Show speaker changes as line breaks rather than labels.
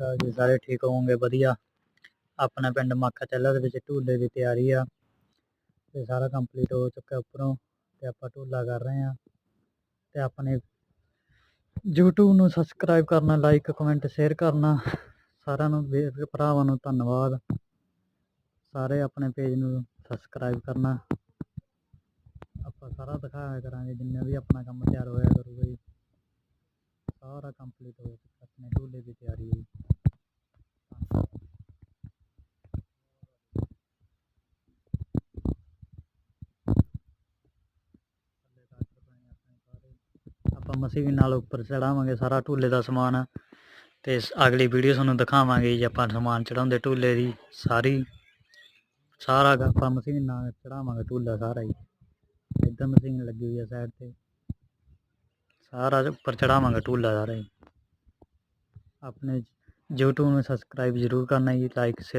ਅਕਾਲ ਜੀ ਸਾਰੇ ਠੀਕ ਹੋਵੋਗੇ, ਵਧੀਆ। ਆਪਣਾ ਪਿੰਡ ਮਾਖਾ ਚੱਲਾ ਦੇ ਵਿੱਚ ਢੂਲੇ ਦੀ ਤਿਆਰੀ ਆ। ਤੇ ਸਾਰਾ ਕੰਪਲੀਟ ਹੋ ਚੁੱਕਾ ਉੱਪਰੋਂ, ਤੇ ਆਪਾਂ ਢੂਲਾ ਕਰ ਰਹੇ ਆ ਤੇ ਆਪਣੇ YouTube ਨੂੰ ਸਬਸਕ੍ਰਾਈਬ ਕਰਨਾ ਲਾਈਕ ਕਮੈਂਟ ਸ਼ੇਅਰ ਕਰਨਾ। ਸਾਰਿਆਂ ਨੂੰ ਭਰਾਵਾਂ ਨੂੰ ਧੰਨਵਾਦ। ਸਾਰੇ ਆਪਣੇ ਪੇਜ ਨੂੰ ਸਬਸਕ੍ਰਾਈਬ ਕਰਨਾ। ਆਪਾਂ ਸਾਰਾ ਦਿਖਾਇਆ ਕਰਾਂਗੇ, ਜਿੰਨਾ ਵੀ ਆਪਣਾ ਕੰਮ ਤਿਆਰ ਹੋਇਆ ਕਰੂਗਾ ਜੀ। ਸਾਰਾ ਕੰਪਲੀਟ ਹੋ ਚੁੱਕਾ ਆਪਣੇ ਢੂਲੇ ਦੀ ਤਿਆਰੀ ਹੈ ਜੀ ਆਪਾਂ ਮਸ਼ੀਨ ਨਾਲ ਉੱਪਰ ਚੜਾਵਾਂਗੇ ਸਾਰਾ ਢੂਲੇ ਦਾ ਸਮਾਨ। ਤੇ ਅਗਲੀ ਵੀਡੀਓ ਤੁਹਾਨੂੰ ਦਿਖਾਵਾਂਗੇ ਜੀ ਆਪਾਂ ਸਮਾਨ ਚੜਾਉਂਦੇ ਢੂਲੇ ਦੀ ਸਾਰੀ। ਸਾਰਾ ਆਪਾਂ ਮਸ਼ੀਨ ਨਾਲ ਚੜਾਵਾਂਗੇ ਢੂਲਾ ਸਾਰਾ ਹੀ। ਇੱਧਰ ਮਸ਼ੀਨ ਲੱਗੀ ਹੋਈ ਆ ਸਾਈਡ ਤੇ। ਸਾਰਾ ਉੱਪਰ ਚੜਾਵਾਂਗੇ ਢੂਲਾ ਸਾਰਾ ਹੀ। ਆਪਣੇ YouTube ਨੂੰ ਸਬਸਕ੍ਰਾਈਬ ਜ਼ਰੂਰ ਕਰਨਾ ਜੀ ਲਾਈਕ ਸ਼ੇਅਰ